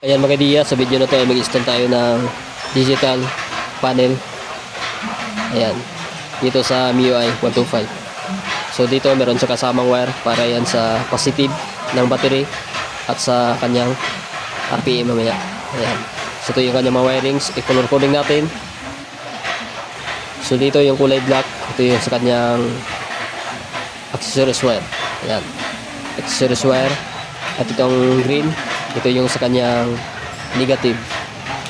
Ayan mga diya, sa video na to ay mag-install tayo ng digital panel. Ayan. Dito sa MIUI 125. So dito meron siya kasamang wire para yan sa positive ng battery at sa kanyang RPM mamaya. Ayan. So ito yung kanyang mga wirings. I-color coding natin. So dito yung kulay black. Ito yung sa kanyang accessories wire. Ayan. Accessories wire. At itong green. Ito yung sa kanyang negative.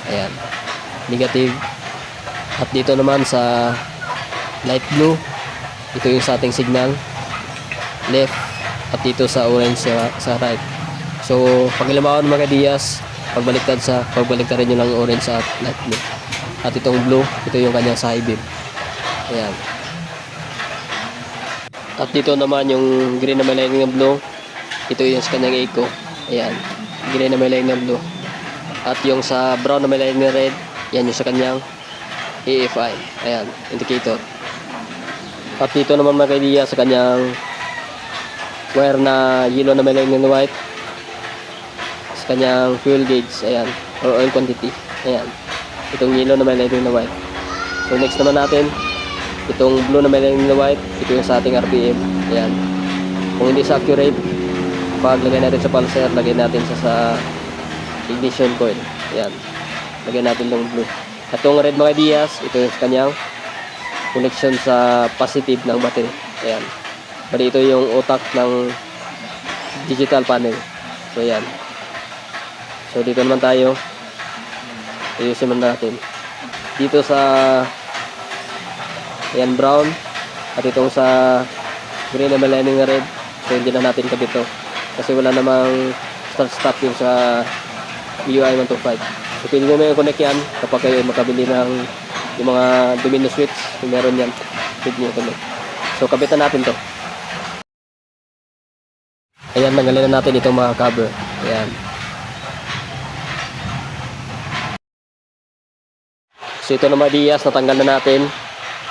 Ayan. Negative. At dito naman sa light blue. Ito yung sa ating signal. Left. At dito sa orange sa, sa right. So, pag ilabawan mga diyas, pagbaliktad sa, pagbaliktad rin lang yung orange at light blue. At itong blue, ito yung kanyang side beam. Ayan. At dito naman yung green na may lining ng blue. Ito yung sa kanyang echo. Ayan. Green na may lining ng blue. At yung sa brown na may lining ng red, yan yung sa kanyang AFI. Ayan, indicator. At dito naman mga kaibigan sa kanyang wire na yellow na may lining ng white. Sa kanyang fuel gauge. Ayan. Or oil quantity. Ayan. Itong yellow na may lining na white. So next naman natin, itong blue na may lining na white, ito yung sa ating RPM. Ayan. Kung hindi sa accurate, paglagay natin sa pulser, lagay natin sa sa ignition coil. Ayan. Lagay natin ng blue. At itong red mga dias, ito yung kanyang connection sa positive ng battery. Ayan. Bali ito yung utak ng digital panel. So ayan. So dito naman tayo. Ayusin man natin. Dito sa ayan brown at itong sa green na malaning na red. So hindi na natin kabit to. Kasi wala namang start stop yung sa MIUI 125. So pwede nyo may connect yan kapag kayo makabili ng yung mga domino switch. Kung meron yan, pwede nyo connect. So kabitan natin to. Ayan, tanggalin na natin itong mga cover. Ayan. So ito na mga dias, natanggal na natin.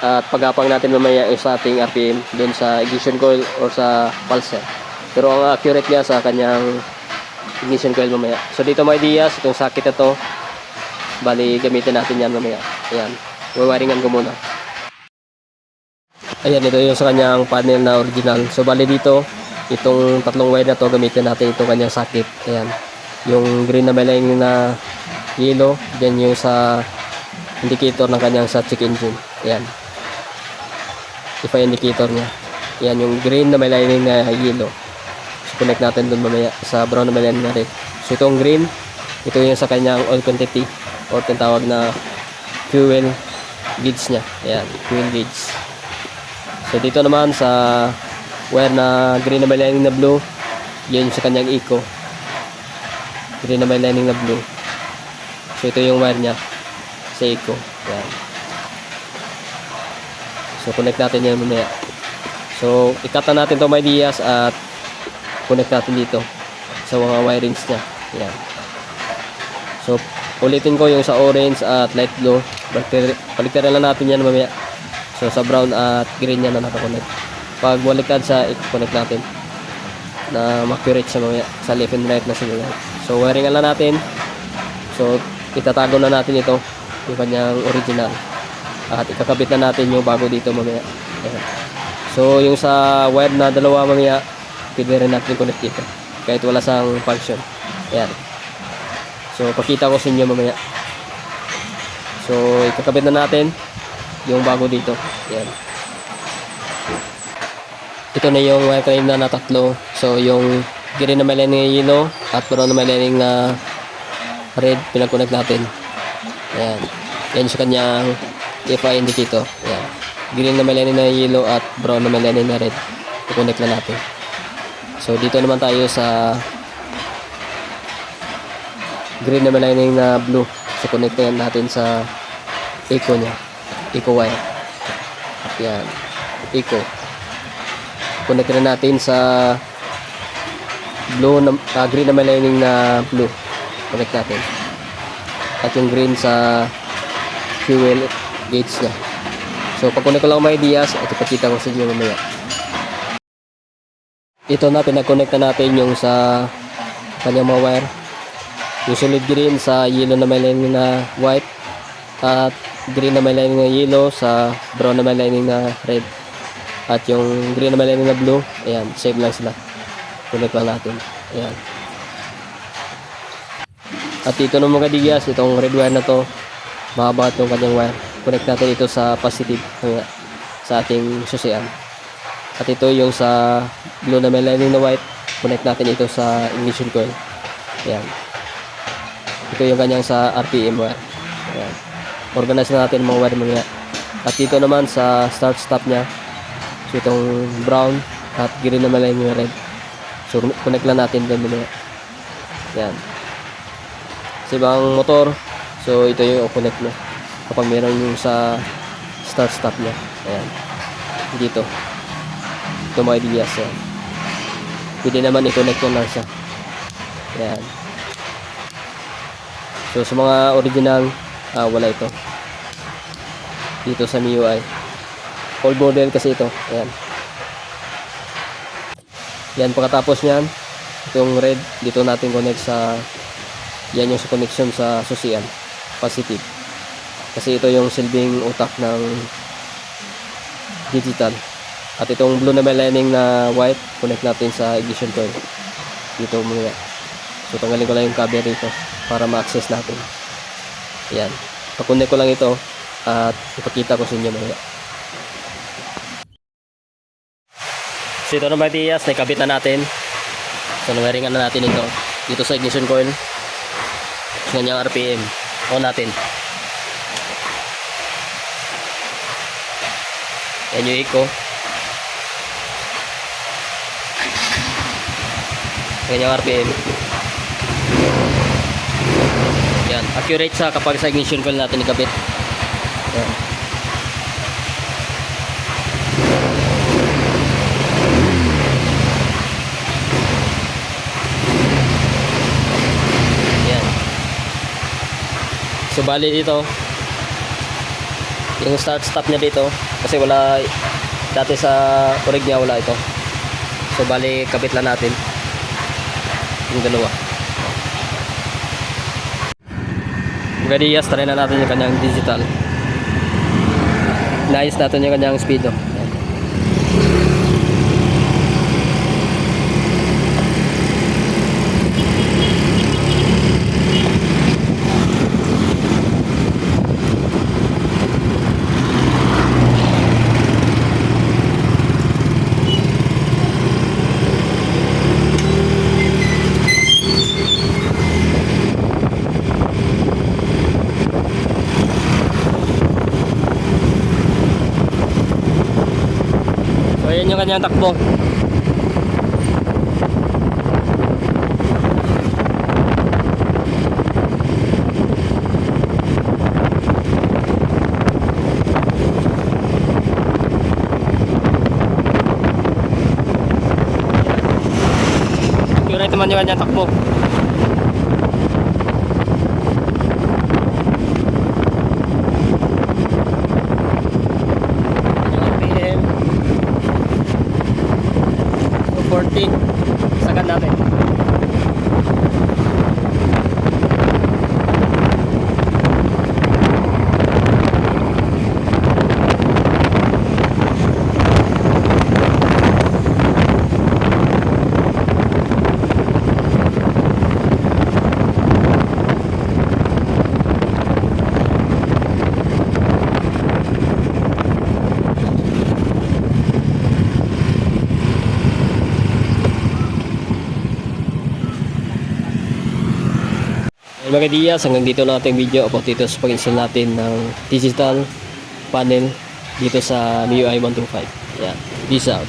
At pagapang natin mamaya sa ating RPM doon sa ignition coil or sa pulser. Pero ang accurate niya sa kanyang ignition coil mamaya. So dito mga dias, itong socket na to, bali gamitin natin yan mamaya. Ayan, wawaringan ko muna. Ayan, ito yung sa kanyang panel na original. So bali dito, itong tatlong wire na to, gamitin natin itong kanyang socket. Ayan, yung green na may na yellow, then yung sa indicator ng kanyang sa check engine. Ayan. Ipa indicator niya. Ayan yung green na may lining na yellow. Connect natin dun mamaya sa brown na may lining na red. So itong green, ito yung sa kanyang oil quantity or tinatawag na fuel gauge niya. Ayan, fuel gauge. So dito naman sa wire na green na lining na blue, yun sa kanyang eco. Green na lining na blue. So ito yung wire niya sa eco. Ayan. So connect natin yan mamaya. So ikat na natin to my dias at connect natin dito sa mga wirings niya. Ayan. So ulitin ko yung sa orange at light blue. Baliktarin lang natin yan mamaya. So sa brown at green yan na nakakonect. Pag baliktad sa i-connect natin na makurate siya mamaya sa left and right na signal. So wiring lang natin. So itatago na natin ito yung kanyang original. At ikakabit na natin yung bago dito mamaya. Ayan. So yung sa wire na dalawa mamaya, pwede rin natin connect dito. Kahit wala sang function. Ayan. So pakita ko sa inyo mamaya. So ikakabit na natin yung bago dito. Ayan. Ito na yung wire kanina na tatlo. So yung green na may lining yellow at brown na may lining na red pinag-connect natin. Ayan. Yan sa kanyang FI indicator. Ayan. Green na may na yellow at brown na may na red. I-connect na natin. So dito naman tayo sa green na lining na blue. So connect na yan natin sa eco niya. Eco wire. Ayan. Eco. Connect na natin sa blue na, ah, green na lining na blue. Connect natin. At yung green sa fuel gauge niya. So, pag connect ko lang may ideas, at ipakita ko sa inyo mamaya. Ito na, pinag-connect na natin yung sa kanyang mga wire. Yung solid green sa yellow na may lining na white. At green na may lining na yellow sa brown na may lining na red. At yung green na may lining na blue, ayan, same lang sila. Connect lang natin. Ayan. At dito ng mga digas, itong red wire na to, mahaba itong kanyang wire. Connect natin ito sa positive sa ating susian. At ito yung sa blue na may lining na white, connect natin ito sa ignition coil. Ayan. Ito yung kanyang sa RPM wire. Ayan. Organize na natin mga wire mga. At dito naman sa start stop niya, so itong brown at green na lining na red. So connect lang natin doon mga. Ayan. Sa ibang motor, so ito yung connect niya. Kapag meron yung sa start stop niya. Ayan. Dito. Ito mga ideas. Ayan. Pwede naman i-connect nyo lang siya. Ayan. So sa mga original, ah, wala ito. Dito sa MIUI. Old model kasi ito. Ayan. Yan pagkatapos niyan, itong red, dito natin connect sa yan yung sa connection sa susian. Positive. Kasi ito yung silbing utak ng digital. At itong blue na may na white, connect natin sa ignition coil. Dito muna. So tanggalin ko lang yung cover dito para ma-access natin. Ayan. Pakunik ko lang ito at ipakita ko sa inyo mamaya. So ito na mga tiyas, naikabit na natin. So nangaringan na natin ito dito sa ignition coil. Sa kanyang RPM. On natin. Yan yung eco. Sa kanyang RPM. Yan. Accurate sa kapag sa ignition coil natin ikabit. Yan. Yan. So bali dito yung start stop niya dito kasi wala dati sa orig niya wala ito. So bali kabit lang natin yung dalawa. Yes, try na natin yung kanyang digital. Naayos natin yung kanyang speed. Yung kanyang takbo. Accurate naman yung kanyang takbo. Ayun mga diyas, hanggang dito na ating video about dito sa pag-install natin ng digital panel dito sa MIUI 125. Yan. Peace out.